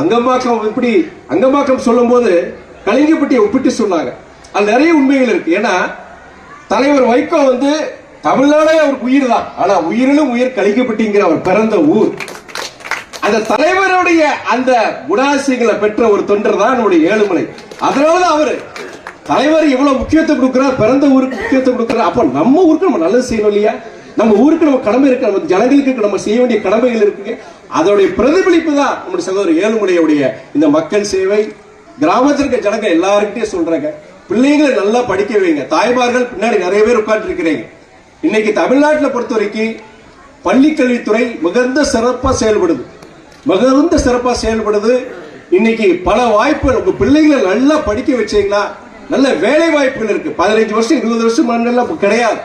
அங்கம்பாக்கம் இப்படி அங்கம்பாக்கம் சொல்லும்போது கலிங்கப்பட்டியை ஒப்பிட்டு சொன்னாங்க. அது நிறைய உண்மைகள் இருக்கு. ஏன்னா தலைவர் வைகோ வந்து தமிழ்நாடே அவருக்கு உயிர் தான். ஆனா உயிரிலும் உயிர் கலிங்கப்பட்டிங்கிற அவர் பிறந்த ஊர். அந்த தலைவருடைய அந்த குணாசியங்களை பெற்ற ஒரு தொண்டர் தான் நம்முடைய ஏழுமலை. அதனாலதான் அவரு தலைவர் இவ்வளவு முக்கியத்துவம் கொடுக்கிறார் பிறந்த ஊருக்கு முக்கியத்துவம் கொடுக்கிறார். அப்ப நம்ம ஊருக்கு நம்ம நல்லது செய்யணும் இல்லையா? நம்ம ஊருக்கு நம்ம கடமை இருக்கு நம்ம ஜனங்களுக்கு நம்ம செய்ய வேண்டிய கடமைகள் இருக்குங்க. அதோடைய பிரதிபலிப்பு தான் நம்முடைய சகோதரர் ஏழுமலையுடைய இந்த மக்கள் சேவை. கிராமத்தில் இருக்க ஜனங்க எல்லாருக்கிட்டே சொல்றாங்க. பிள்ளைங்களை நல்லா படிக்க வைங்க. தாய்மார்கள் பின்னாடி நிறைய பேர் உட்கார்ந்து இருக்கிறீங்க இன்னைக்கு தமிழ்நாட்டில் பொறுத்த வரைக்கும் பள்ளிக்கல்வித்துறை மிகுந்த சிறப்பாக செயல்படுது. மிகுந்த சிறப்பாக செயல்படுது. இன்னைக்கு பல வாய்ப்புகள் உங்க பிள்ளைகளை நல்லா படிக்க வச்சீங்கன்னா நல்ல வேலை வாய்ப்புகள் இருக்கு. பதினஞ்சு வருஷம் இருபது வருஷம் மண்ணெல்லாம் கிடையாது.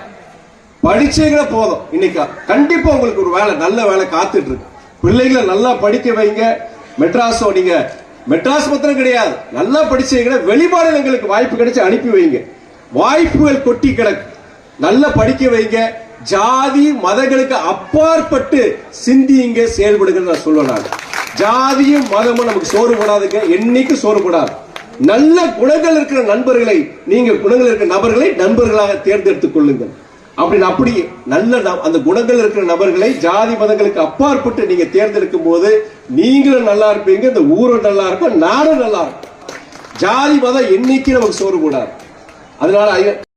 படிச்சீங்கன்னா போதும். இன்னைக்கு கண்டிப்பா உங்களுக்கு ஒரு வேலை நல்ல வேலை காத்துட்டு இருக்கு. பிள்ளைகளை நல்லா படிக்க வைங்க. மெட்ராஸோ நீங்க மெட்ராஸ் மாத்திரம் கிடையாது. நல்லா படிச்சீங்கன்னா வெளிமாநிலங்களுக்கு வாய்ப்பு கிடைச்சு அனுப்பி வைங்க. வாய்ப்புகள் கொட்டி கிடக்கு. நல்லா படிக்க வைங்க. ஜாதி மதங்களுக்கு அப்பாற்பட்டு சிந்தியுங்க செயல்படுங்க நான் சொல்லுவேன் நான். ஜாதியும் மதமும் நமக்கு சோறு போடாதுங்க. என்னைக்கு சோறு போடாது. நல்ல குணங்கள் இருக்கிற நண்பர்களை நீங்க குணங்கள் இருக்கிற நபர்களை நண்பர்களாக தேர்ந்தெடுத்துக் கொள்ளுங்கள். அப்படின்னு அப்படி நல்ல ந- அந்த குணங்கள் இருக்கிற நபர்களை ஜாதி மதங்களுக்கு அப்பாற்பட்டு நீங்க தேர்ந்தெடுக்கும் போது நீங்களும் நல்லா இருப்பீங்க இந்த ஊரும் நல்லா இருக்கும் நாடும் நல்லா இருக்கும். ஜாதி மதம் என்னைக்கு நமக்கு சோறு கூடாது. அதனால